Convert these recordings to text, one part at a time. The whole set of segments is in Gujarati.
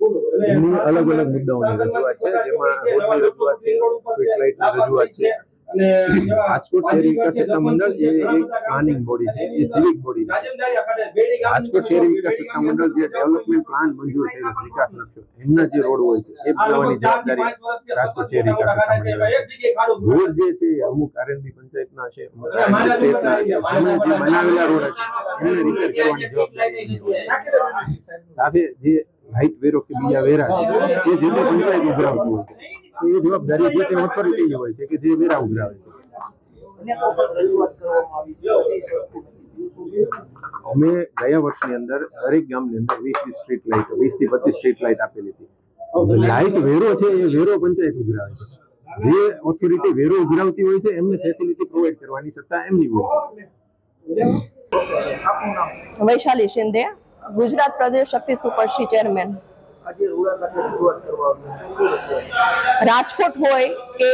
એમની અલગ અલગ મુદ્દાઓની રજૂઆત છે જેમાં રોડની રજૂઆત છે સ્ટ્રીટ લાઇટની રજૂઆત છે. રાજકોટ શહેરી વિકાસ સત્તા મંડળ એ એક પ્લાનિંગ બોડી છે એ સિવિક બોડી રાજકોટ શહેરી વિકાસ સત્તા મંડળ જે ડેવલપમેન્ટ પ્લાન મંજૂર થયેલો છે વિકાસ લક્ષ્યો એમના જે રોડ હોય છે એ બનાવવાની જવાબદારી રાજકોટ શહેરી વિકાસ સત્તા મંડળ રોડ જે છે અમુક આરએનબી પંચાયતના છે અમુક સ્ટેટના છે એમને જે બનાવેલા રોડ છે એમને રિપેર કરવાની જવાબદારી સાથે જે લાઇટ વેરો કે બીજા વેરા છે એ જે તે પંચાયત ઉઘરાવતું હોય છે. એ જવાબદારી જે તે ઓથોરિટી હોય છે કે જે વેરા ઉઘરાવે છે? અમે ગયા વર્ષની અંદર દરેક ગામની અંદર વીસ વીસ સ્ટ્રીટ લાઇટ વીસથી પચીસ સ્ટ્રીટ લાઇટ આપેલી હતી. લાઇટ વેરો છે એ વેરો પંચાયત ઉઘરાવે છે. જે ઓથોરિટી વેરો ઉઘરાવતી હોય છે એમને ફેસિલિટી પ્રોવાઈડ કરવાની સત્તા એમની હોય વૈશાલી શિંદે. ગુજરાત પ્રદેશ શક્તિ સુપરસી ચેરમેન રાજકોટ હોય કે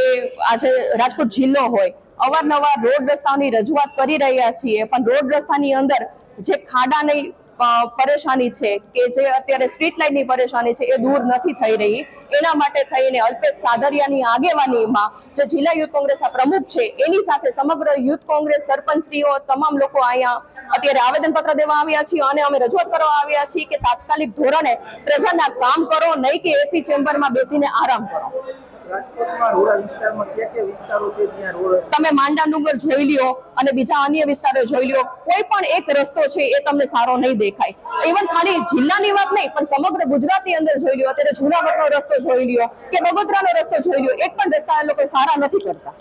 આજે રાજકોટ જિલ્લો હોય અવારનવાર રોડ રસ્તાની રજૂઆત કરી રહ્યા છીએ પણ રોડ રસ્તાની અંદર જે ખાડાની પરેશાની છે કે જે અત્યારે સ્ટ્રીટ લાઇટની પરેશાની છે એ દૂર નથી થઈ રહી. એના માટે થઈને અલ્પેશ સાદરિયાની આગેવાનીમાં જે જિલ્લા યુથ કોંગ્રેસના પ્રમુખ છે એની સાથે સમગ્ર યુથ કોંગ્રેસ સરપંચશ્રીઓ તમામ લોકો અહીંયા અત્યારે આવેદનપત્ર દેવા આવ્યા છીએ અને અમે રજૂઆત કરવા આવ્યા છીએ કે તાત્કાલિક ધોરણે પ્રજાના કામ કરો નહીં કે એસી ચેમ્બરમાં બેસીને આરામ કરો. તમે માંડા ડુંગર જોઈ લ્યો અને બીજા અન્ય વિસ્તારો જોઈ લ્યો. કોઈ પણ એક રસ્તો છે એ તમને સારો નહીં દેખાય. ઇવન ખાલી જિલ્લાની વાત નહીં, પણ સમગ્ર ગુજરાતની અંદર જોઈ લ્યો, અત્યારે જુનાગઢનો રસ્તો જોઈ લ્યો, કે બગોદરાનો રસ્તો જોઈ લ્યો, એક પણ રસ્તા એ લોકો સારા નથી કરતા.